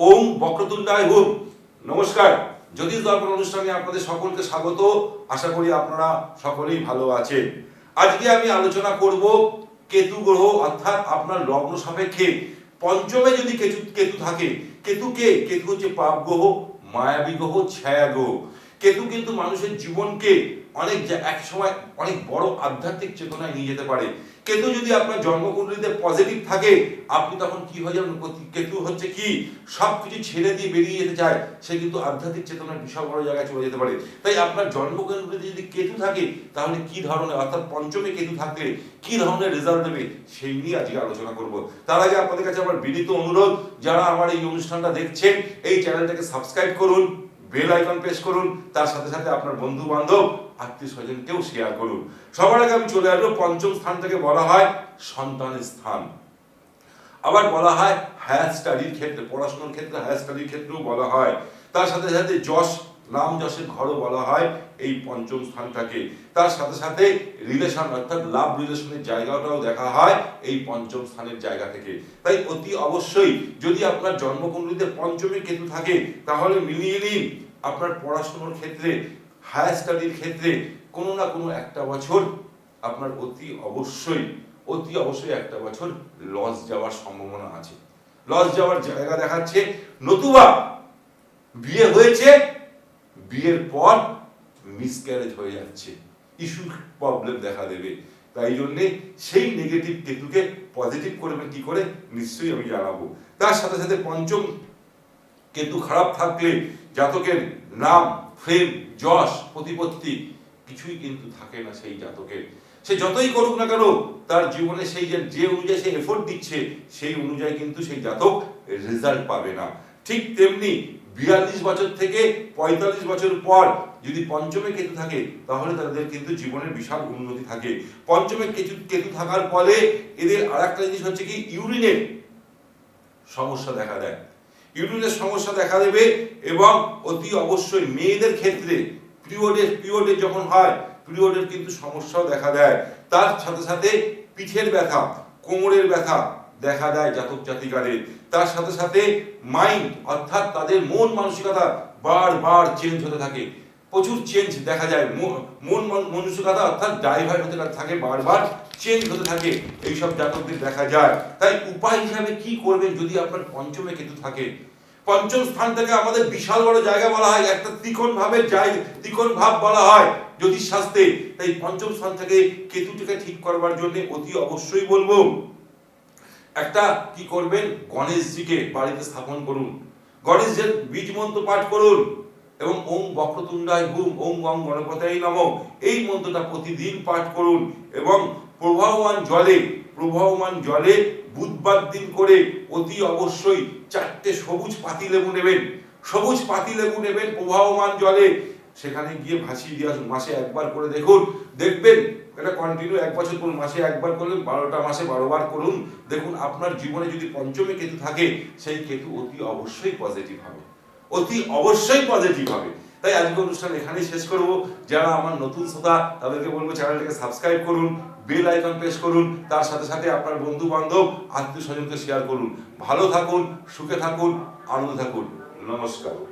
ওম বক্রতুণ্ডায় হুম। নমস্কার। জ্যোতিষ দর্পণ অনুষ্ঠানে আপনাদের সকলকে স্বাগত। আশা করি আপনারা সকলেই ভালো আছেন। আজকে আমি আলোচনা করব কেতু গ্রহ, অর্থাৎ আপনার লগ্ন সাপেক্ষে। পঞ্চমে যদি কেতু কেতু থাকে কেতু কে কেতু হচ্ছে পাপ গ্রহ, মায়াবী গ্রহ, ছায়া গ্রহ। কেতু কিন্তু মানুষের জীবনকে অনেক এক সময় অনেক বড় আধ্যাত্মিক চেতনায় নিয়ে যেতে পারে। কেতু যদি আপনার জন্মকুণ্ডলিতে পজিটিভ থাকে, আপনি তখন কি হয়ে যাবেন? কেতু হচ্ছে কি? সব কিছু ছেড়ে দিয়ে বেরিয়ে যেতে চায়, সে কিন্তু আধ্যাত্মিক চেতনার বিশাল বড় জায়গায় চলে যেতে পারে। তাই আপনার জন্মকুণ্ডলিতে যদি কেতু থাকে, তাহলে কি ধরনের, অর্থাৎ পঞ্চমে কেতু থাকলে কি ধরনের রেজাল্ট দেবে? সেই নিয়ে আজকে আলোচনা করব। তার আগে আপনাদের কাছে আমার বিনীত অনুরোধ, যারা আমার এই অনুষ্ঠানটা দেখছেন, এই চ্যানেলটাকে সাবস্ক্রাইব করুন। বেল আইকন প্রেস করুন, তার সাথে সাথে আপনার বন্ধু বান্ধব আত্মীয় স্বজনকেও শেয়ার করুন। সবার আগে আমি চলে আসব, পঞ্চম স্থান থেকে বলা হয় সন্তানের স্থান। আবার বলা হয় হায়ার স্টাডির ক্ষেত্রে, পড়াশোনার ক্ষেত্রে হায়ার স্টাডির ক্ষেত্রেও বলা হয়। তার সাথে সাথে যশ নাম যশের ঘরও বলা হয় এই পঞ্চম স্থানটাকে। তার সাথে সাথে রিলেশন অর্থাৎ লাভ রিলেশনের জায়গাটাও দেখা হয় এই পঞ্চম স্থানের জায়গা থেকে। তাই অতি অবশ্যই যদি আপনার জন্মকুণ্ডলিতে পঞ্চমী কেতু থাকে, তাহলে মিলিয়ে নিন আপনার পড়াশুনোর ক্ষেত্রে হায়ার স্টাডির ক্ষেত্রে কোনো না কোনো একটা বছর আপনার অতি অবশ্যই অতি অবশ্যই একটা বছর লস যাওয়ার সম্ভাবনা আছে। লস যাওয়ার জায়গা দেখাচ্ছে, নতুবা বিয়ে হয়েছে বিয়ের পর মিসক্যারেজ হয়ে যাচ্ছে। ইস্যু প্রবলেম দেখা দেবে। তাই জন্যে সেই নেগেটিভ কেতুকে পজিটিভ করবে কি করে? নিশ্চয়ই আমি জানাব। তার সাথে সাথে পঞ্চম কেতু খারাপ থাকলে জাতকের নাম ফ্রেম যশ, প্রতিপত্তি কিছুই কিন্তু থাকে না সেই জাতকের। সে যতই করুক না কেন, তার জীবনে সেই যে যে অনুযায়ী সে এফোর্ট দিচ্ছে, সেই অনুযায়ী কিন্তু সেই জাতক রেজাল্ট পাবে না। ঠিক তেমনি বিয়াল্লিশ বছর থেকে পঁয়তাল্লিশ বছর পর যদি পঞ্চমে কেতু থাকে, তাহলে তাদের কিন্তু জীবনের বিশাল উন্নতি থাকে। পঞ্চমে কেতু কেতু থাকার ফলে এদের আর একটা জিনিস হচ্ছে কি, ইউরিনের সমস্যা দেখা দেয়। ইউরিনের সমস্যা দেখা দেবে এবং অতি অবশ্যই মেয়েদের ক্ষেত্রে পিরিয়ডের পিরিয়ডের যখন হয়, পিরিয়ডের কিন্তু সমস্যাও দেখা দেয়। তার সাথে সাথে পিঠের ব্যথা, কোমরের ব্যথা দেখা দেয় জাতক জাতিকাদের। তার সাথে সাথে মাইন্ড অর্থাৎ তাদের মন মানসিকতা বারবার চেঞ্জ হতে থাকে। প্রচুর চেঞ্জ দেখা যায়। মন মান- মানসিকতা অর্থাৎ ডাইভার্ট হতে থাকে, বারবার চেঞ্জ হতে থাকে। এইসব জাতকদের দেখা যায়। তাই উপায় হিসাবে কি করবেন যদি আপনার পঞ্চমে কেতু থাকে? পঞ্চম স্থান থেকে আমাদের বিশাল বড় জায়গা বলা হয়, একটা ত্রিকোণ ভাবের জায়গা, ত্রিকোণ ভাব বলা হয় জ্যোতিষ শাস্ত্রে তাই পঞ্চম স্থান থেকে কেতুটিকে ঠিক করবার জন্য অতি অবশ্যই বলব একটা কি করবেন? গণেশজিকে বাড়িতে স্থাপন করুন। গণেশজির বীজ মন্ত্র পাঠ করুন এবং ওম বক্রতুণ্ডায় হুম, ওম গং গণপতায় নম। এই মন্ত্রটা প্রতিদিন পাঠ করুন এবং প্রবাহমান জলে প্রবাহমান জলে বুধবার দিন করে অতি অবশ্যই চারটে সবুজ পাতি লেবু নেবেন। সবুজ পাতি লেবু নেবেন প্রবাহমান জলে। সেখানে গিয়ে ভাসিয়ে দিয়ে আসুন। মাসে একবার করে দেখুন। দেখবেন, এটা কন্টিনিউ এক বছর করুন, মাসে একবার করলেন বারোটা মাসে বারোবার করুন। দেখুন, আপনার জীবনে যদি পঞ্চমে কেতু থাকে, সেই কেতু অতি অবশ্যই পজিটিভ হবে। অতি অবশ্যই পজিটিভ হবে। তাই আজকে অনুষ্ঠান এখানেই শেষ করব। যারা আমার নতুন শ্রোতা, তাদেরকে বলব চ্যানেলটাকে সাবস্ক্রাইব করুন বেল আইকন প্রেস করুন, তার সাথে সাথে আপনার বন্ধু বান্ধব আত্মীয় স্বজনকে শেয়ার করুন। ভালো থাকুন, সুখে থাকুন, আনন্দ থাকুন। নমস্কার।